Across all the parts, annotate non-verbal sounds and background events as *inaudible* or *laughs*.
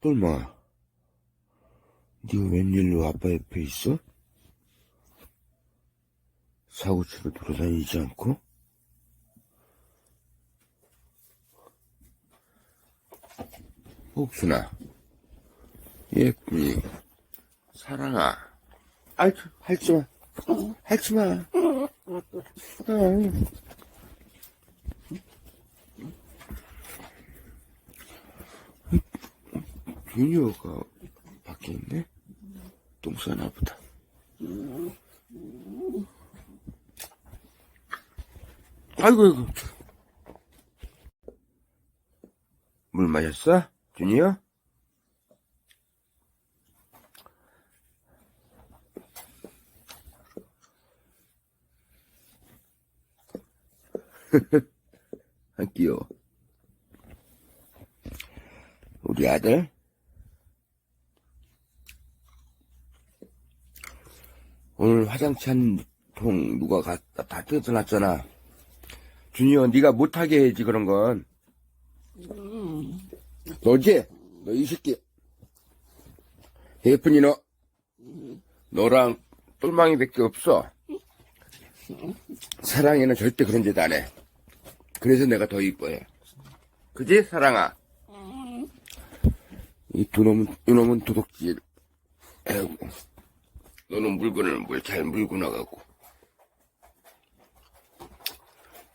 똘마, 니가 웬일로 아빠 옆에 있어? 사고치로 돌아다니지 않고? 옥순아, 예쁘니, 사랑아, 아이, 할지 마, 할지 마. 응. 주니어가 밖에 있네? 똥 싸나 보다. 아이고, 아이고. 물 마셨어? 주니어? *laughs* 아, 귀여워. 우리 아들? 오늘 화장치 한 통 누가 갖다 다 뜯어놨잖아. 주니어, 네가 못하게 해야지 그런 건. 너지? 너 이 새끼. 예쁜이 너. 너랑 똘망이밖에 없어. 사랑이는 절대 그런 짓 안 해. 그래서 내가 더 이뻐해. 그지, 사랑아? 이 두 놈은, 이 놈은 도둑질. 아이고. 너는 물건을 뭘 잘 물고 나가고.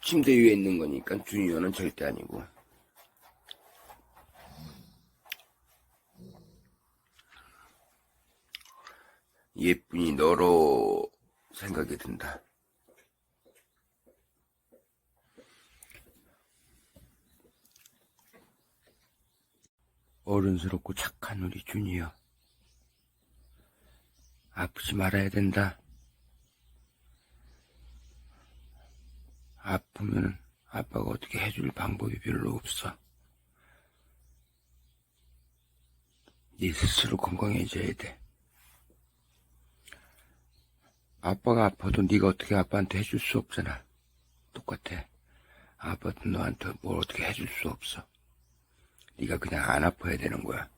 침대 위에 있는 거니까 주니어는 절대 아니고. 예쁜이 너로 생각이 든다. 어른스럽고 착한 우리 준이여. 아프지 말아야 된다. 아프면 아빠가 어떻게 해줄 방법이 별로 없어. 네 스스로 건강해져야 돼. 아빠가 아파도 네가 어떻게 아빠한테 해줄 수 없잖아. 똑같아. 아빠도 너한테 뭘 어떻게 해줄 수 없어. 네가 그냥 안 아파야 되는 거야.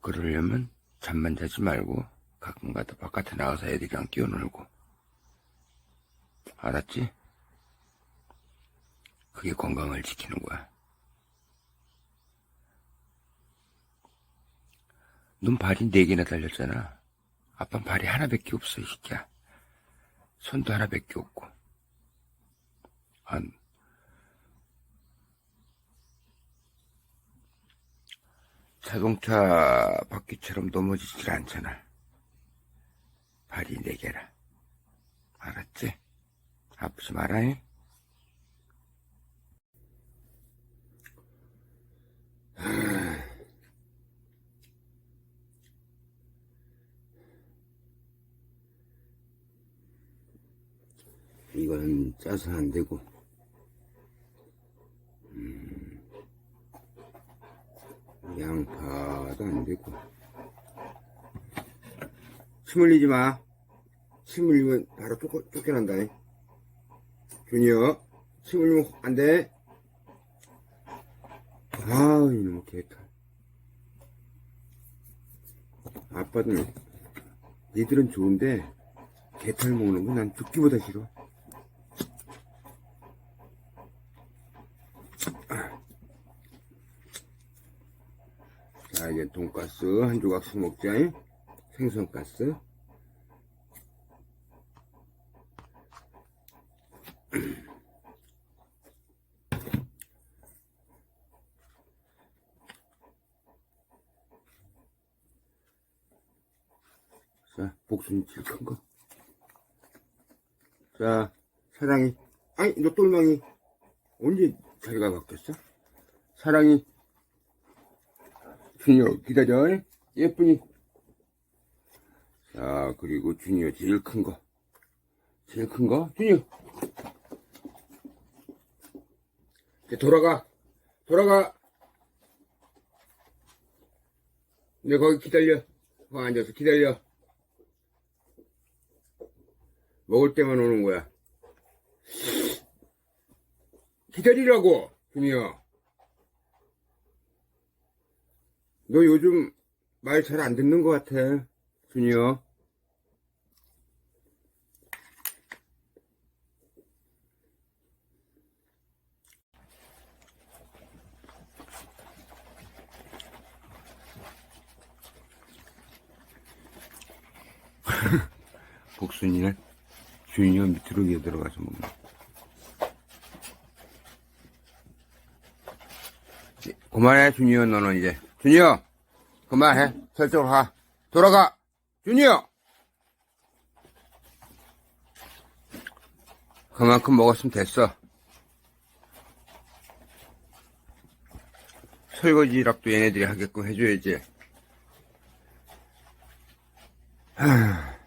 그러려면 잠만 자지 말고 가끔 가다 바깥에 나가서 애들이랑 뛰어놀고. 알았지? 그게 건강을 지키는 거야. 넌 발이 네 개나 달렸잖아. 아빠는 발이 하나밖에 없어, 이 새끼야. 손도 하나밖에 없고. 안, 자동차 바퀴처럼 넘어지질 않잖아. 발이 네 개라. 알았지? 아프지 해. 이건 짜서 안 되고, 음, 양파도 안 되고. 침 흘리지 마. 침 흘리면 바로 쫓겨, 쫓겨난다. 잉. 준이요. 침 흘리면 안 돼. 아, 이놈의 개탈. 아빠는, 얘들은 좋은데, 개탈 먹는 건 난 죽기보다 싫어. 자, 이제 돈가스 한 조각씩 먹자. 잉? 생선가스. *clears throat* 자, 복순 제일 큰 거. 자, 사랑이. 아니, 너 똘망이. 언제 자리가 바뀌었어? 사랑이. 주니어 기다려. 예쁘니. 자, 그리고 주니어 제일 큰 거. 제일 큰 거. 주니어. 이제 돌아가. 돌아가. 내 거기 기다려. 거기 앉아서 기다려. 먹을 때만 오는 거야. 기다리라고, 주니어. 너 요즘 말 잘 안 듣는 것 같아, 준이요. *laughs* 복순이는 준이가 밑으로 기어 들어가서 먹는. 그만해, 준이요, 너는 이제. 준이요! 그만해. 저쪽으로 가. 돌아가! 준이요! 그만큼 먹었으면 됐어. 설거지락도 얘네들이 하게끔 해줘야지. 하... *sighs*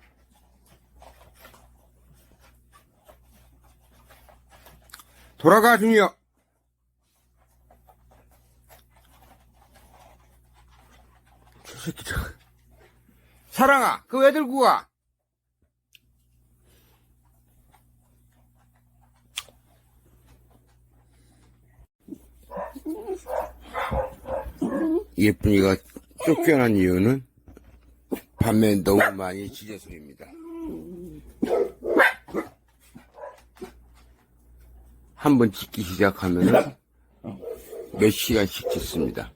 돌아가, 준이요! 저 새끼, 저. 사랑아, 그거 왜 들고 가? 예쁜이가 쫓겨난 이유는 밤에 너무 많이 짖어서입니다. 한 번 짖기 시작하면 몇 시간씩 짖습니다.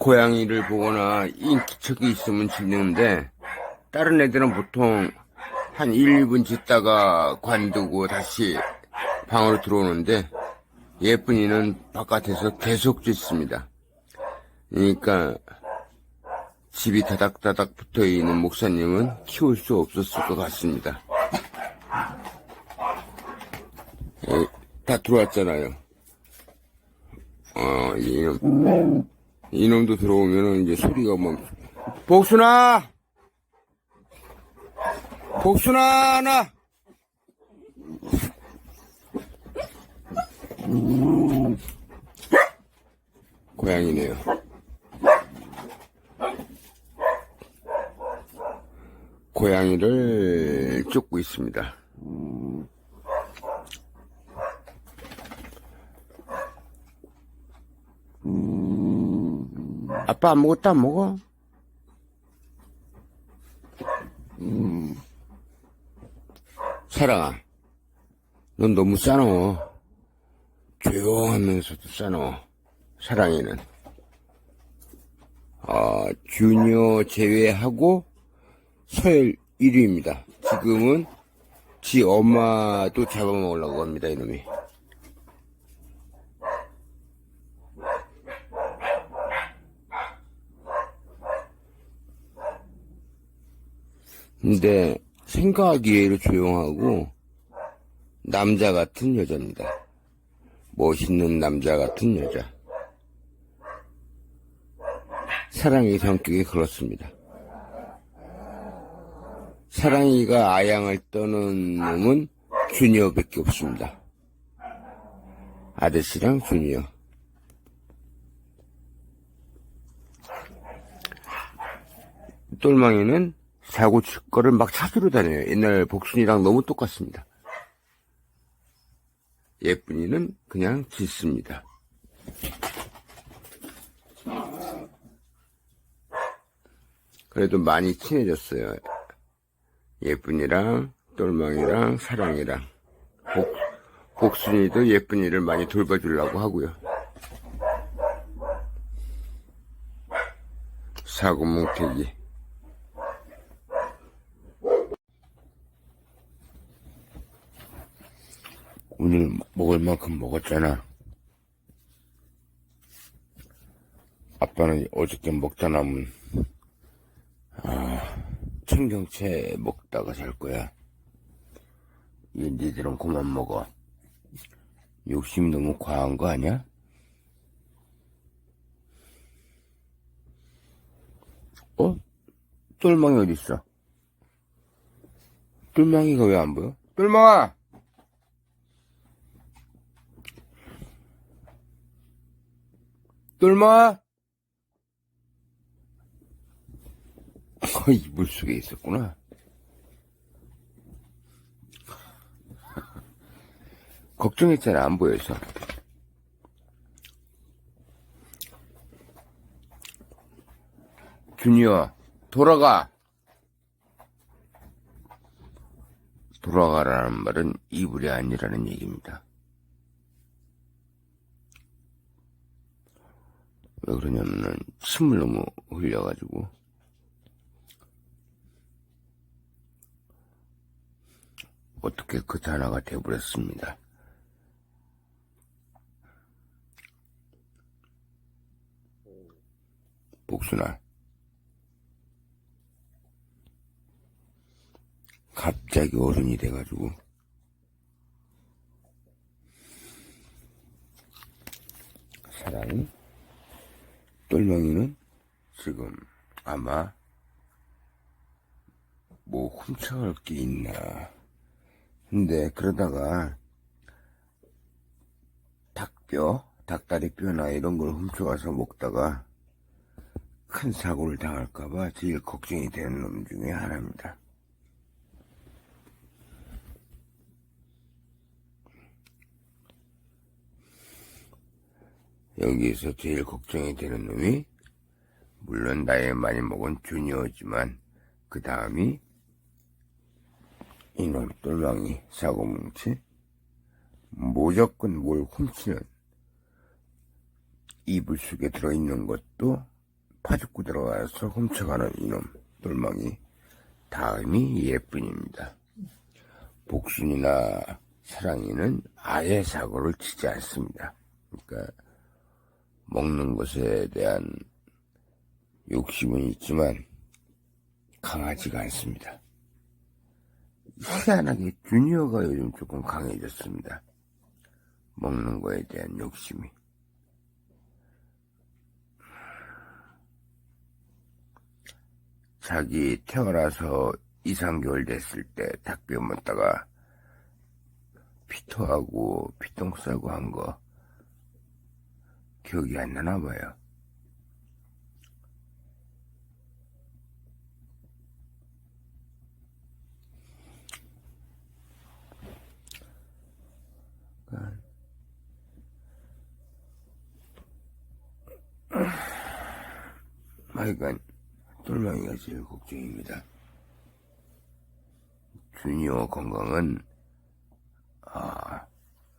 고양이를 보거나 인기척이 있으면 짖는데 다른 애들은 보통 한 1, 2분 짖다가 관두고 다시 방으로 들어오는데 예쁜이는 바깥에서 계속 짖습니다. 그러니까 집이 다닥다닥 붙어 있는 목사님은 키울 수 없었을 것 같습니다. 예, 다 들어왔잖아요. 어, 이놈, 이놈도 들어오면은 이제 소리가 뭐, 복순아! 복순아, 나! 고양이네요. 고양이를 쫓고 있습니다. 안 먹었다 안 먹어? 음. 사랑아, 넌 너무 싸노. 조용하면서도 싸노. 사랑이는. 아, 주니어 제외하고 서열 1위입니다. 지금은 지 엄마도 잡아먹으려고 합니다, 이놈이. 근데 생각하기에도 조용하고 남자 같은 여자입니다. 멋있는 남자 같은 여자. 사랑의 성격이 그렇습니다. 사랑이가 아양을 떠는 놈은 주니어밖에 없습니다. 아저씨랑 주니어. 똘망이는 사고 칠 거를 막 찾으러 다녀요. 옛날 복순이랑 너무 똑같습니다. 예쁜이는 그냥 짖습니다. 그래도 많이 친해졌어요. 예쁜이랑 똘망이랑 사랑이랑 복, 복순이도 예쁜이를 많이 돌봐주려고 하고요. 사고뭉태기 오늘 먹을 만큼 먹었잖아. 아빠는 어저께 먹다 남은 아, 청경채 먹다가 잘 거야. 이 니들은 그만 먹어. 욕심이 너무 과한 거 아니야? 어? 똘망이 어딨어? 똘망이가 왜 안 보여? 똘망아! 똘망아! 어, 이불 속에 있었구나. *laughs* 걱정했잖아, 안 보여서. 준이야, 돌아가! 돌아가라는 말은 이불이 아니라는 얘기입니다. 왜 그러냐면은, 침을 너무 흘려가지고, 어떻게 그 단어가 돼버렸습니다. 복순아. 갑자기 어른이 돼가지고, 사랑이, 똘망이는 지금 아마 뭐 훔쳐갈 게 있나. 근데 그러다가 닭뼈, 닭다리 뼈나 이런 걸 훔쳐가서 먹다가 큰 사고를 당할까봐 제일 걱정이 되는 놈 중에 하나입니다. 여기에서 제일 걱정이 되는 놈이 물론 나이 많이 먹은 주니어지만 그 다음이 이놈 똘망이 사고뭉치 무조건 뭘 훔치는 이불 속에 들어있는 것도 파죽고 들어가서 훔쳐가는 이놈 똘망이 다음이 예쁜입니다. 복순이나 사랑이는 아예 사고를 치지 않습니다. 그러니까 먹는 것에 대한 욕심은 있지만 강하지가 않습니다. 희한하게 주니어가 요즘 조금 강해졌습니다. 먹는 거에 대한 욕심이. 자기 태어나서 2, 3개월 됐을 때 닭뼈 먹다가 피토하고 피똥 싸고 한 거 기억이 안 나나 봐요. 하여간 똘망이가 제일 걱정입니다. 주니어 건강은 아,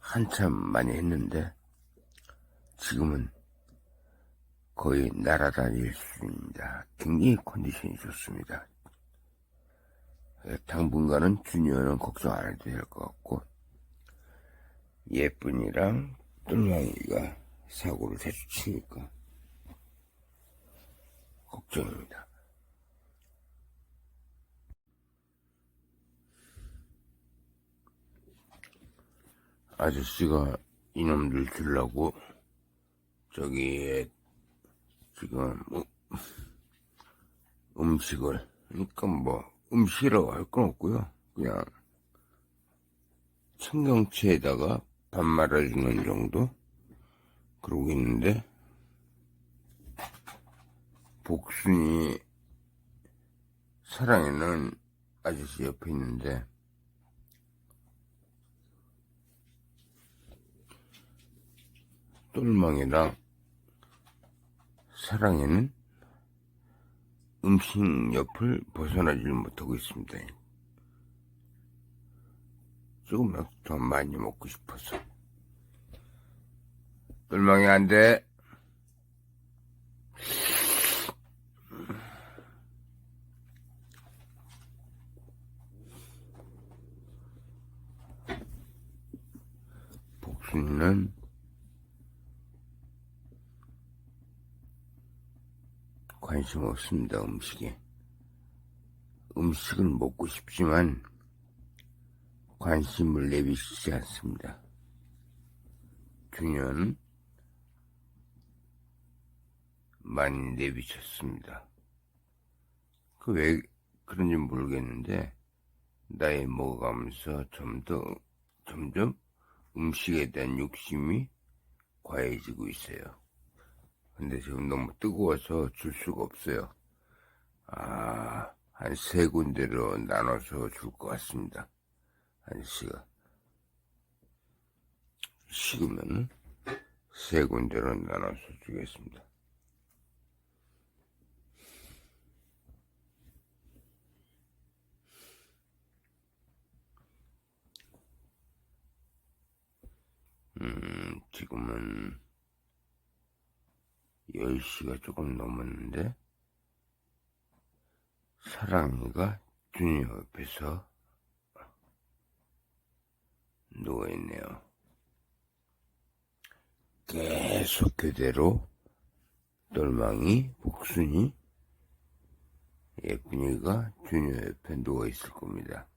한참 많이 했는데 지금은 거의 날아다닐 수준입니다. 굉장히 컨디션이 좋습니다. 예, 당분간은 주니어는 걱정 안 해도 될 것 같고 예쁜이랑 똘망이가 사고를 자주 치니까 걱정입니다. 아저씨가 이놈들 주려고 저기에 지금 뭐 음식을 그러니까 뭐 음식이라고 할 건 없고요. 그냥 청경채에다가 밥 말아주는 정도 그러고 있는데 복순이 사랑에는 아저씨 옆에 있는데 똘망이랑 사랑에는 음식 옆을 벗어나질 못하고 있습니다. 조금만 더 많이 먹고 싶어서. 똘망이 안 돼. 복순이는 관심 없습니다, 음식에. 음식은 먹고 싶지만 관심을 내비치지 않습니다. 균열은 많이 내비쳤습니다. 그 왜 그런지 모르겠는데 나이 먹어가면서 좀더 점점 음식에 대한 욕심이 과해지고 있어요. 근데 지금 너무 뜨거워서 줄 수가 없어요. 아, 한 세 군데로 나눠서 줄 것 같습니다. 한씨가. 식으면 세 군데로 나눠서 주겠습니다. 음, 지금은 10시가 조금 넘었는데, 사랑이가 준이 옆에서 누워있네요. 계속 그대로 똘망이, 복순이, 예쁜이가 준이 옆에 누워있을 겁니다.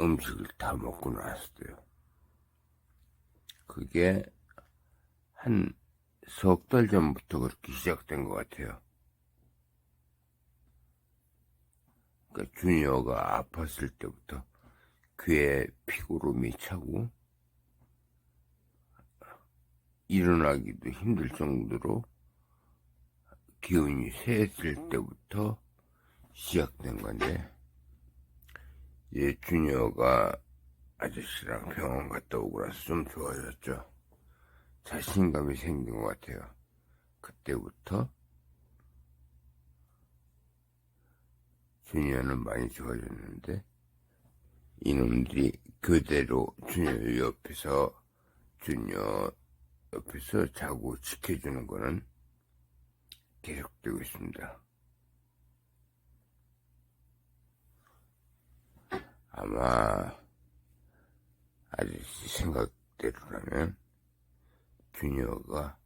음식을 다 먹고 나왔어요. 그게 한 석 달 전부터 그렇게 시작된 것 같아요. 그러니까 주니어가 아팠을 때부터 귀에 피고름이 차고 일어나기도 힘들 정도로 기운이 쇠했을 때부터 시작된 건데 이제 주니어가 아저씨랑 병원 갔다 오고 나서 좀 좋아졌죠. 자신감이 생긴 것 같아요. 그때부터 주니어는 많이 좋아졌는데 이놈들이 그대로 주니어 옆에서 주니어 옆에서 자고 지켜주는 거는 계속되고 있습니다. 아마 아저씨 생각대로라면 주니어가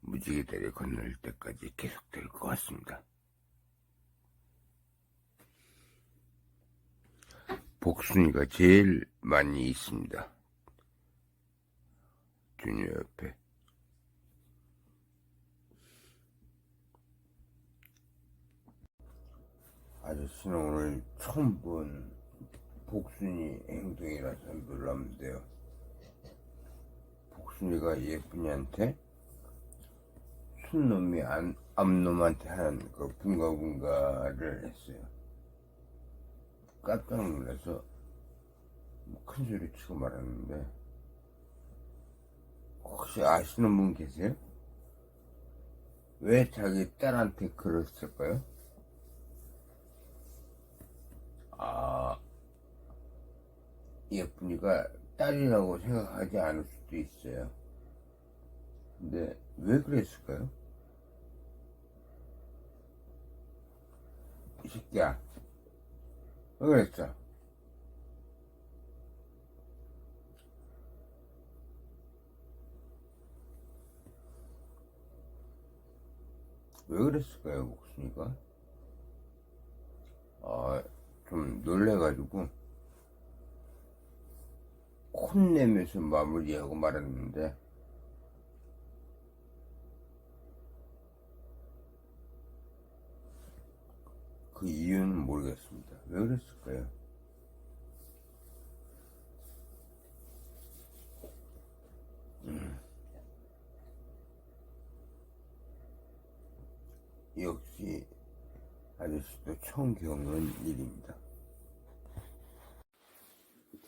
무지개 다리 건널 때까지 계속될 것 같습니다. 복순이가 제일 많이 있습니다. 주니어 옆에. 아저씨는 오늘 처음 본 복순이 행동이라서 놀랍는데요. 복순이가 예쁜이한테 순놈이 안, 암놈한테 하는 그 분가분가를 했어요. 깜짝 놀라서 뭐큰 소리 치고 말았는데 혹시 아시는 분 계세요? 왜 자기 딸한테 그랬을까요? 아, 예쁜이가 딸이라고 생각하지 않을 수 도 있어요. 근데 왜 그랬을까요? 이 새끼야, 왜 그랬어? 왜 그랬을까요, 목순이가? 아, 좀 놀래가지고, 혼내면서 마무리하고 말았는데, 그 이유는 모르겠습니다. 왜 그랬을까요? 음. 역시 아저씨도 처음 겪는 일입니다.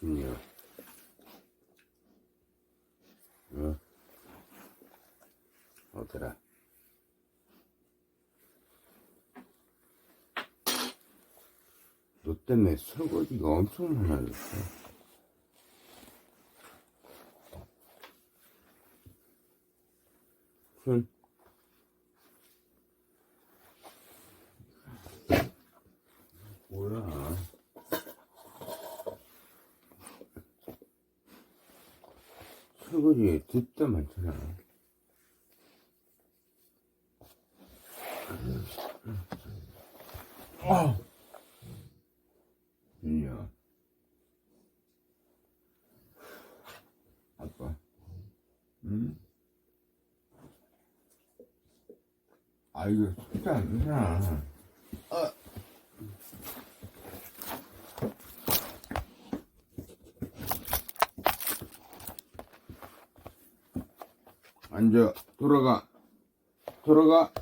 드디어 어더라. 너 때문에 설거지가 엄청 많아졌어? 손 뭐야? 설거지에 듣다 많잖아 아 윤이야. 아빠. 응? 아 이거 진짜 안 되잖아. 아. 앉아. 돌아가. 돌아가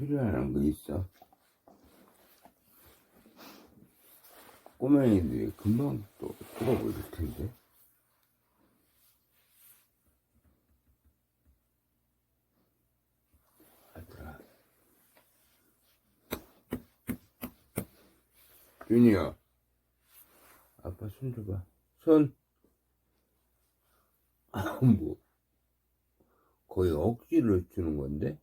소리 나는 거 있어? 꼬맹이들이 금방 또 들어버릴 텐데. 아들아. 윤이야. 아빠 손 줘봐. 손. 아, 뭐. 거의 억지로 주는 건데?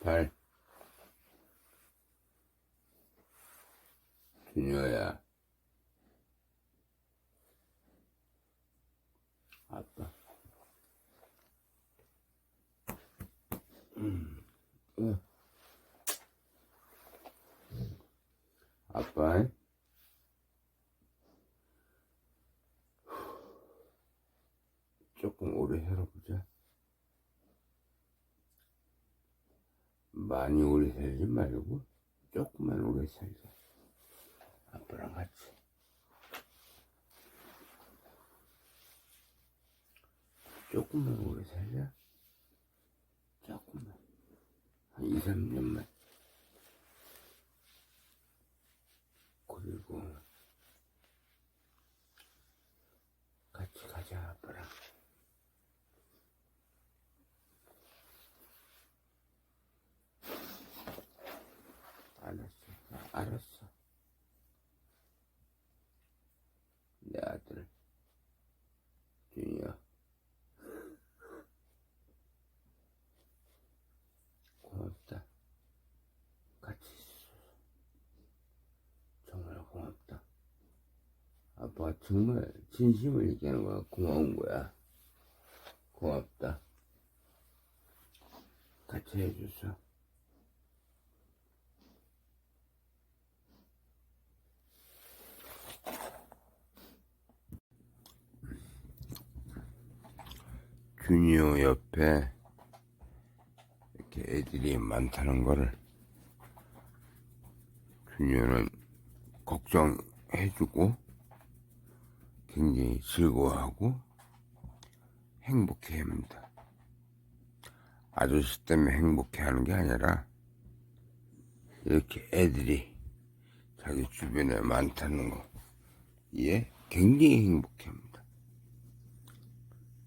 발. 준효야. 아빠. 음. 어. 아빠. 조금 오래 살아보자. 많이 오래 살지 말고 조금만 오래 살자. 아빠랑 같이. 조금만 오래 살자. 조금만. 한 2, 3년만. 그리고 같이 가자, 아빠랑. 알았어. 아, 알았어. 내 아들. 준이야. 고맙다. 같이 있어서. 정말 고맙다. 아빠가 정말 진심을 얘기하는 거야. 고마운 거야. 고맙다. 같이 해줘서. 주니어 옆에 이렇게 애들이 많다는 거를 주니어는 걱정해주고 굉장히 즐거워하고 행복해 합니다. 아저씨 때문에 행복해 하는 게 아니라 이렇게 애들이 자기 주변에 많다는 거 이에 굉장히 행복해 합니다.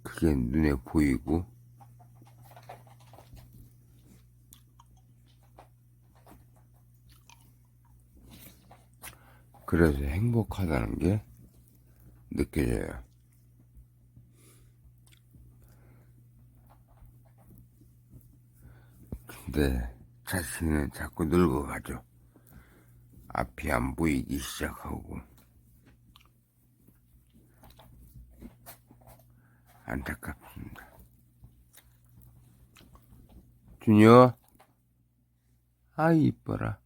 그게 눈에 보이고 그래서 행복하다는 게 느껴져요. 근데 자신은 자꾸 늙어가죠. 앞이 안 보이기 시작하고 안타깝습니다. 준여, 아이 이뻐라,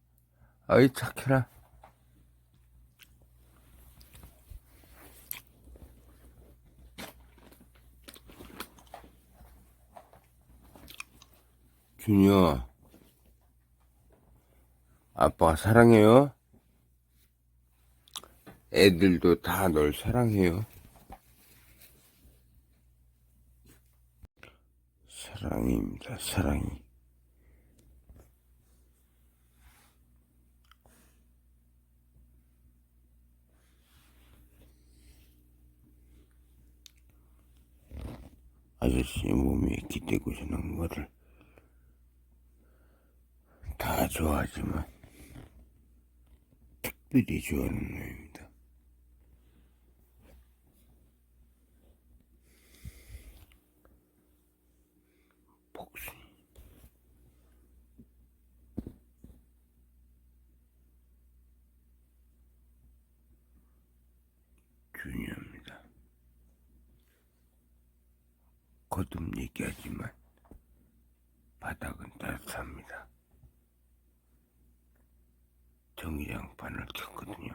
아이 착해라. 준여, 아빠가 사랑해요. 애들도 다 널 사랑해요. 사랑입니다, 사랑이. 아저씨 몸에 기대고 지는 거를 다 좋아하지만 특별히 좋아하는 놈입니다. 복순이 중요합니다. 거듭 얘기하지만 바닥은 따뜻합니다. 전기장판을 켰거든요.